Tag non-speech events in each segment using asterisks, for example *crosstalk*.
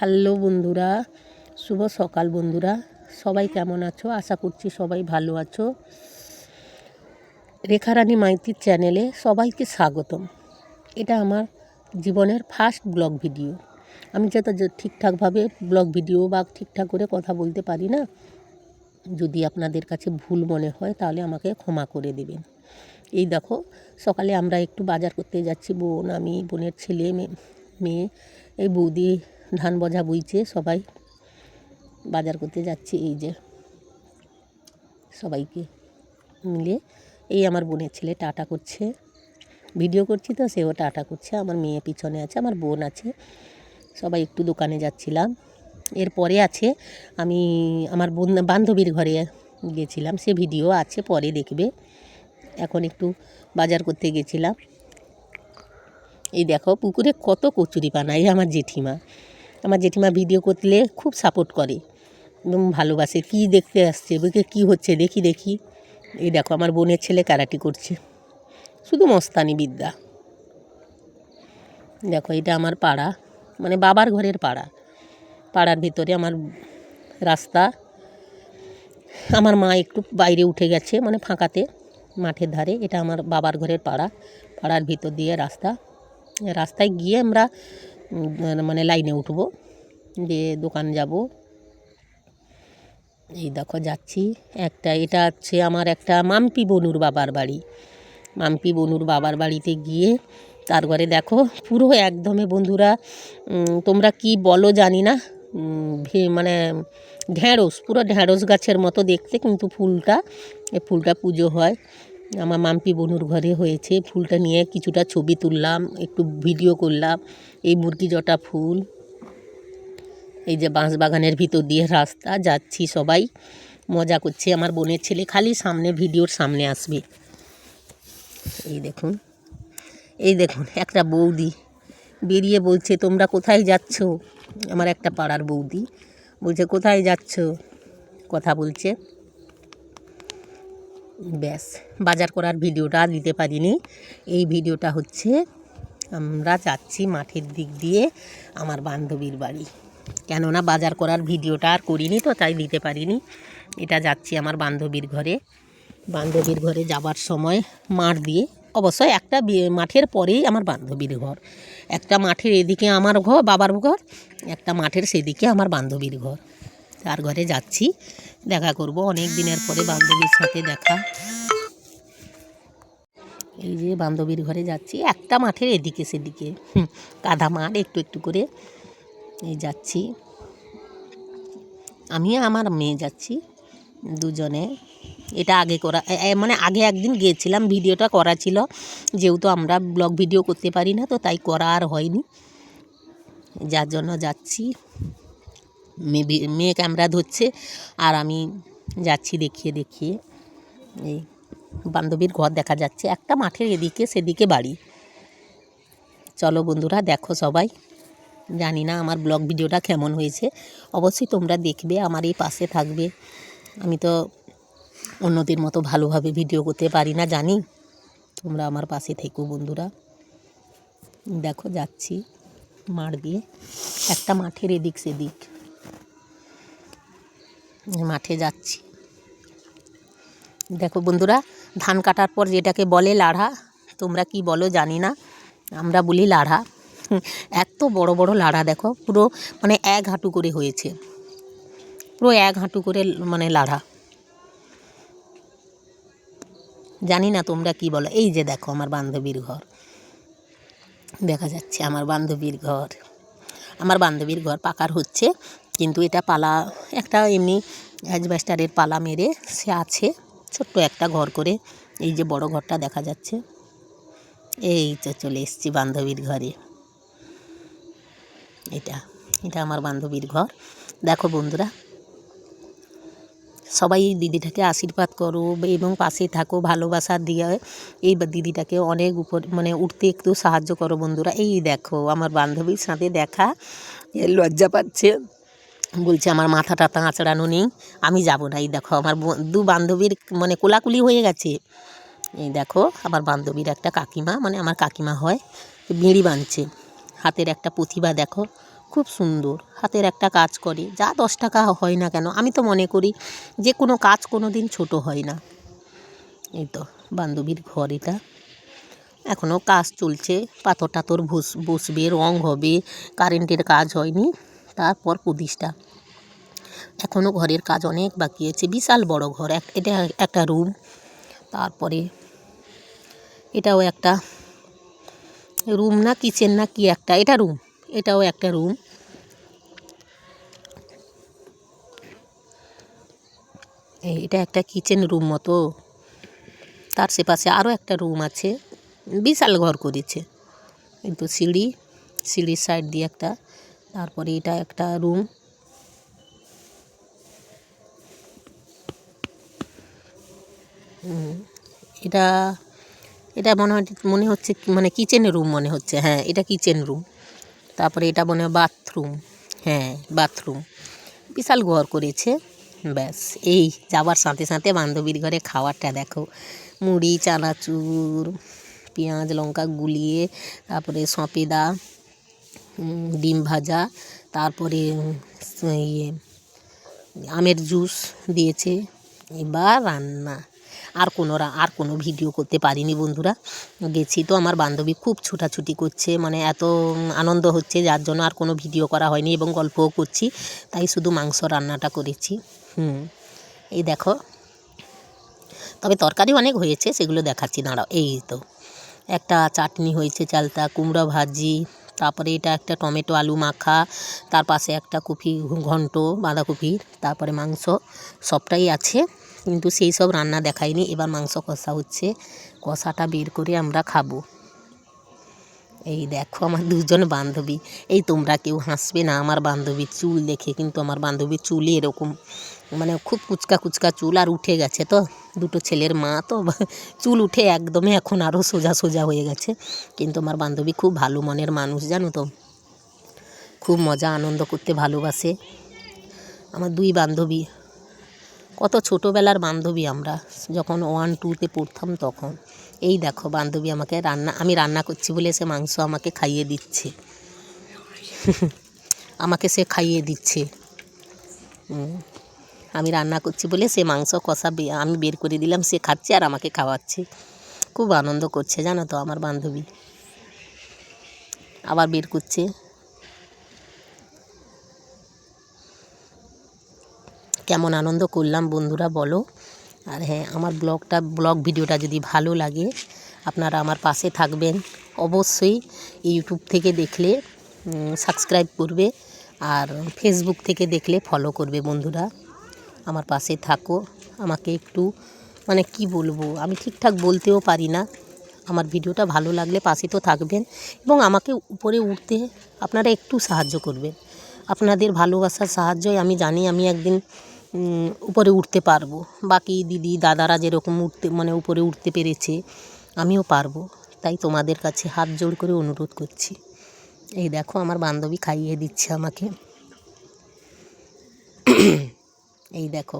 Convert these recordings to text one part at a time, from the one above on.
Hello বন্ধুরা, শুভ সকাল বন্ধুরা। সবাই কেমন আছো? আশা করছি সবাই ভালো আছো। রেখারানী মাইতির চ্যানেলে সবাইকে স্বাগতম। এটা আমার জীবনের ফার্স্ট ব্লগ ভিডিও আমি যাতে ঠিকঠাকভাবে ব্লগ ভিডিও বা ঠিকঠাক করে কথা বলতে পারি না, যদি আপনাদের কাছে ভুল মনে হয়, তাহলে আমাকে ক্ষমা করে দেবেন। এই দেখো, সকালে আমরা একটু বাজার করতে যাচ্ছি, বোন, আমি, বোনের ছেলে মেয়ে মেয়ে, এই বৌদি ধান বোঝা বইছে সবাই বাজার করতে যাচ্ছে এই যে সবাইকে মিলে। এই আমার বোনের ছেলে টাটা করছে, ভিডিও করছি তো, সেও টাটা করছে, আমার মেয়ে পিছনে আছে, আমার বোন আছে, সবাই একটু দোকানে যাচ্ছিলাম। এরপরে আছে, আমি আমার বোন, বান্ধবীর ঘরে গেছিলাম, সে ভিডিও আছে, পরে দেখবে। এখন একটু বাজার করতে গেছিলাম। এই দেখো, পুকুরে কত কচুরি পানা এই আমার জেঠিমা। আমার জেঠিমা ভিডিও করলে খুব সাপোর্ট করে এবং ভালোবাসে। কি দেখতে আসছে? বলকে কী হচ্ছে? দেখি দেখি। এই দেখো, আমার বোনের ছেলে কারাটি করছে। শুধু মস্তানি বিদ্যা। দেখো, এটা আমার পাড়া মানে বাবার ঘরের পাড়া। পাড়ার ভিতরে আমার রাস্তা। আমার মা একটু বাইরে উঠে গেছে মানে ফাঁকাতে, মাঠের ধারে। এটা আমার বাবার ঘরের পাড়া। পাড়ার ভিতর দিয়ে রাস্তা। রাস্তায় গিয়ে আমরা মানে লাইনে উঠবো, দিয়ে দোকান যাব। এই দেখো যাচ্ছি, একটা এটা হচ্ছে আমার একটা মাম্পি বনুর বাবার বাড়ি। মাম্পি বনুর বাবার বাড়িতে গিয়ে তার ঘরে দেখো, পুরো একদমে বন্ধুরা তোমরা কি বলো জানি না মানে ঢ্যাঁড়স পুরো ঢ্যাঁড়স গাছের মতো দেখতে কিন্তু ফুলটা এই ফুলটা পুজো হয়। আমার মাম্পি বনুর ঘরে হয়েছে, ফুলটা নিয়ে কিছুটা ছবি তুললাম, একটু ভিডিও করলাম, এই মুরগি জটা ফুল, এই যে বাঁশ বাগানের ভিতর দিয়ে রাস্তা, যাচ্ছি সবাই, মজা করছে, আমার বোনের ছেলে খালি সামনে, ভিডিওর সামনে আসবে। এই দেখুন এই দেখুন, একটা বৌদি বেরিয়ে বলছে, তোমরা কোথায় যাচ্ছ? আমার একটা পাড়ার বৌদি বলছে, কোথায় যাচ্ছ? কথা বলছে। ব্যাস, বাজার করার ভিডিওটা দিতে পারিনি। এই ভিডিওটা হচ্ছে, আমরা যাচ্ছি মাঠের দিক দিয়ে আমার বান্ধবীর বাড়ি। কেননা বাজার করার ভিডিওটা আর করিনি তো, তাই দিতে পারিনি। এটা যাচ্ছি আমার বান্ধবীর ঘরে। বান্ধবীর ঘরে যাবার সময় মাঠ দিয়ে অবশ্যই একটা মাঠের পরেই আমার বান্ধবীর ঘর। একটা মাঠের এদিকে আমার ঘর, বাবার ঘর, একটা মাঠের সেদিকে আমার বান্ধবীর ঘর। তার ঘরে যাচ্ছি। দেখা করব। অনেক দিনের পরে বান্ধবীর সাথে দেখা। এই যে বান্ধবীর ঘরে যাচ্ছি। একটা মাঠের এদিকে সেদিকে। কাদা মাঠ একটু একটু করে এই যাচ্ছি। আমি আমার মেয়ে যাচ্ছি দুজনে। এটা আগে করা মানে আগে একদিন গিয়েছিলাম। ভিডিওটা করা ছিল। যেহেতু আমরা ব্লগ ভিডিও করতে পারি না, তো তাই করা আর হয়নি। যার জন্য যাচ্ছি। মেয়ে ক্যামেরা ধরছে। আর আমি যাচ্ছি দেখিয়ে দেখিয়ে। এই বান্ধবীর ঘর দেখা যাচ্ছে। একটা মাঠের এদিকে, সেদিকে বাড়ি। চলো বন্ধুরা, দেখো সবাই। জানি না আমার ব্লগ ভিডিওটা কেমন হয়েছে। অবশ্যই তোমরা দেখবে, আমার এই পাশে থাকবে। আমি তো অন্যদের মতো ভালোভাবে ভিডিও করতে পারি না, জানি। তোমরা আমার পাশে থেকো বন্ধুরা। দেখো, যাচ্ছি মাঠ দিয়ে। একটা মাঠের এদিক, সেদিক। মাঠে যাচ্ছি। দেখো বন্ধুরা, ধান কাটার পর যেটাকে বলে লাড়া, তোমরা কি বলো জানি না, আমরা বলি লাড়া। এত বড় বড় লাড়া দেখো, পুরো মানে এক হাঁটু করে হয়েছে। পুরো এক হাঁটু করে মানে লাড়া। জানি না তোমরা কি বলো, এই যে দেখো আমার বান্ধবীর ঘর। দেখা যাচ্ছে আমার বান্ধবীর ঘর। আমার বান্ধবীর ঘর পাকার হচ্ছে কিন্তু এটা পালা, একটা এমনি অ্যাজবেস্টারের পালা মেরে সে আছে, ছোট্ট একটা ঘর করে। এই যে বড় ঘরটা দেখা যাচ্ছে। এই তো চলে এসছি বান্ধবীর ঘরে। এটা এটা আমার বান্ধবীর ঘর। দেখো বন্ধুরা, সবাই দিদিটাকে আশীর্বাদ করো এবং পাশে থাকো, ভালোবাসা দিয়ে এই দিদিটাকে অনেক উপর মানে উঠতে একটু সাহায্য করো বন্ধুরা। এই দেখো, আমার বান্ধবীর সাথে দেখা লজ্জা পাচ্ছে। বলছে, আমার মাথাটা আঁচড়ানো নেই, আমি যাব না। এই দেখো, আমার দু বান্ধবীর মানে কোলাকুলি হয়ে গেছে। এই দেখো, আমার বান্ধবীর একটা কাকিমা মানে আমার কাকিমা হয় বিড়ি বাঁধছে হাতের একটা প্রতিভা দেখো, খুব সুন্দর। হাতের একটা কাজ করে, যা দশ টাকা হয় না কেন, আমি তো মনে করি যে কোনো কাজ কোনো দিন ছোটো হয় না। এই তো, বান্ধবীর ঘর এটা। এখনও কাজ চলছে পাথর টাথর বস বসবে, রং হবে কারেন্টের কাজ হয়নি, তারপর প্রতিষ্ঠা। এখনও ঘরের কাজ অনেক বাকি আছে। বিশাল বড় ঘর। এক, এটা একটা রুম তারপরে এটাও একটা রুম না কিচেন না, কি একটা? এটা রুম এটাও একটা রুম এটা একটা কিচেন রুম মতো। তার সে পাশে আরও একটা রুম আছে। বিশাল ঘর করেছে। কিন্তু সিঁড়ি, সিঁড়ির সাইড দিয়ে একটা। তারপরে এটা একটা রুম এটা এটা মনে হয়, মনে হচ্ছে মানে কিচেন রুম মনে হচ্ছে হ্যাঁ এটা কিচেন রুম তারপরে এটা মনে হয় বাথরুম হ্যাঁ বাথরুম বিশাল ঘর করেছে, ব্যাস, এই যাবার সাথে সাথে বান্ধবীর ঘরে খাবারটা দেখো। মুড়ি, চানাচুর, পেঁয়াজ, লঙ্কা গুলিয়ে, তারপরে সঁপেদা ডিম ভাজা, তারপরে ইয়ে আমের জুস দিয়েছে। এবার রান্না। আর কোনোরা, আর কোনো ভিডিও করতে পারিনি বন্ধুরা। গেছি তো, আমার বান্ধবী খুব ছোটাছুটি করছে মানে এত আনন্দ হচ্ছে, যার জন্য আর কোনো ভিডিও করা হয়নি এবং গল্পও করছি। তাই শুধু মাংস রান্নাটা করেছি। হুম, এই দেখো। তবে তরকারি অনেক হয়েছে, সেগুলো দেখাচ্ছি, দাঁড়াও, এই তো। একটা চাটনি হয়েছে, চালতা, কুমড়ো ভাজি, তারপরে এটা একটা টমেটো, আলু মাখা, তার পাশে একটা কপি ঘন্ট, বাঁধাকপি, তারপরে মাংস, সবটাই আছে। কিন্তু সেই সব রান্না দেখাইনি। এবার মাংস কষা হচ্ছে। কষাটা বের করে আমরা খাব। এই দেখো আমার দুজন বান্ধবী। এই তোমরা কেউ হাসবে না। আমার বান্ধবীর চুল দেখে কিন্তু আমার বান্ধবীর চুলে এরকম। মানে খুব কুচকা কুচকা চুল আর উঠে গেছে তো। দুটো ছেলের মা তো। *laughs* চুল উঠে একদমই এখন আরও সোজা সোজা হয়ে গেছে। কিন্তু আমার বান্ধবী খুব ভালো মনের মানুষ, জানো তো। খুব মজা, আনন্দ করতে ভালোবাসে। আমার দুই বান্ধবী। কত ছোটোবেলার বান্ধবী আমরা। যখন ওয়ান টুতে পড়তাম তখন। এই দেখো, বান্ধবী আমাকে রান্না, আমি রান্না করছি বলে সে মাংস আমাকে খাইয়ে দিচ্ছে। *laughs* আমাকে সে খাইয়ে দিচ্ছে। আমি রান্না করছি বলে সে মাংস কষা আমি বের করে দিলাম, সে খাচ্ছে আর আমাকে খাওয়াচ্ছে। খুব আনন্দ করছে, জানো তো আমার বান্ধবী। আবার বের করছে। কেমন আনন্দ করলাম বন্ধুরা বলো। আর হ্যাঁ আমার ব্লগটা, ব্লগ ভিডিওটা যদি ভালো লাগে, আপনারা আমার পাশে থাকবেন। অবশ্যই ইউটিউব থেকে দেখলে সাবস্ক্রাইব করবে আর ফেসবুক থেকে দেখলে ফলো করবে বন্ধুরা। আমার পাশে থাকো। আমাকে একটু মানে কি বলব, আমি ঠিকঠাক বলতেও পারি না। আমার ভিডিওটা ভালো লাগলে পাশে তো থাকবেন এবং আমাকে উপরে উঠতে আপনারা একটু সাহায্য করবেন। আপনাদের ভালোবাসার সাহায্যই আমি জানি, আমি একদিন উপরে উঠতে পারব। বাকি দিদি, দাদারা যেরকম উঠতে মানে উপরে উঠতে পেরেছে, আমিও পারব। তাই তোমাদের কাছে হাত জোড় করে অনুরোধ করছি। এই দেখো, আমার বান্ধবী খাইয়ে দিচ্ছে আমাকে। এই দেখো,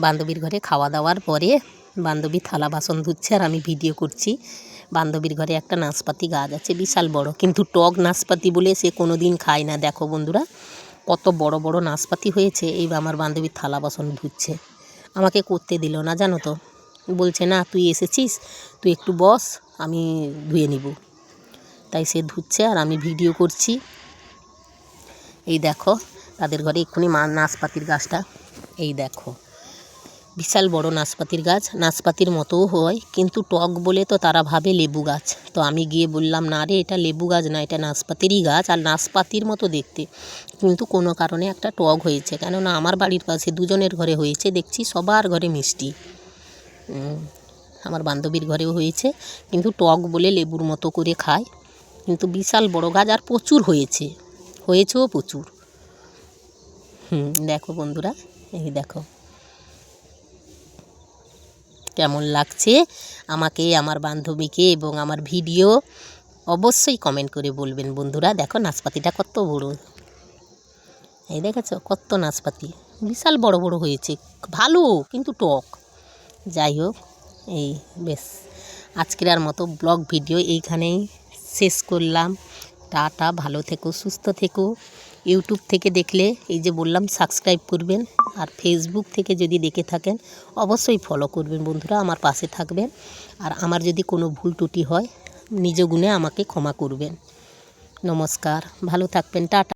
বান্ধবীর ঘরে খাওয়া দাওয়ার পরে বান্ধবী থালা বাসন ধুচ্ছে আর আমি ভিডিও করছি। বান্ধবীর ঘরে একটা নাশপাতি গাছ আছে, বিশাল বড়। কিন্তু টক নাশপাতি বলে সে কোনো দিন খায় না। দেখো বন্ধুরা কত বড় বড় নাশপাতি হয়েছে, এই আমার বান্ধবীর থালা বাসন ধুচ্ছে। আমাকে করতে দিল না, জানো তো। বলছে, না, তুই এসেছিস, তুই একটু বস, আমি ধুয়ে নিব। তাই সে ধুচ্ছে আর আমি ভিডিও করছি। এই দেখো, তাদের ঘরে এক্ষুনি মা নাশপাতির গাছটা, এই দেখো। বিশাল বড় নাশপাতির গাছ, নাশপাতির মতোও হয়, কিন্তু টক বলে তো তারা ভাবে লেবু গাছ। তো আমি গিয়ে বললাম, না রে, এটা লেবু গাছ না, এটা নাশপাতিরই গাছ, আর নাশপাতির মতো দেখতে। কিন্তু কোনো কারণে একটা টক হয়েছে, কেননা আমার বাড়ির পাশে দুজনের ঘরে হয়েছে, দেখছি সবার ঘরে মিষ্টি। আমার বান্ধবীর ঘরেও হয়েছে, কিন্তু টক বলে লেবুর মতো করে খায়। কিন্তু বিশাল বড় গাছ, আর প্রচুর হয়েছে, হয়েছেও প্রচুর। হুম, দেখো বন্ধুরা, এই দেখো। কেমন লাগছে আমাকে, আমার বান্ধবীকে এবং আমার ভিডিও অবশ্যই কমেন্ট করে বলবেন বন্ধুরা। দেখো নাশপাতিটা কত বড়। এই দেখেছ কত নাশপাতি বিশাল বড় বড় হয়েছে। ভালো, কিন্তু টক। যাই হোক, এই বেশ। আজকের আর মতো ব্লগ ভিডিও এইখানেই শেষ করলাম। টাটা, ভালো থেকো, সুস্থ থেকো। ইউটিউব থেকে দেখলে এই যে বললাম সাবস্ক্রাইব করবেন আর ফেসবুক থেকে যদি দেখে থাকেন, অবশ্যই ফলো করবেন বন্ধুরা, আমার পাশে থাকবেন। আর আমার যদি কোনো ভুল ত্রুটি হয়, নিজ গুণে আমাকে ক্ষমা করবেন। নমস্কার, ভালো থাকবেন, টাটা।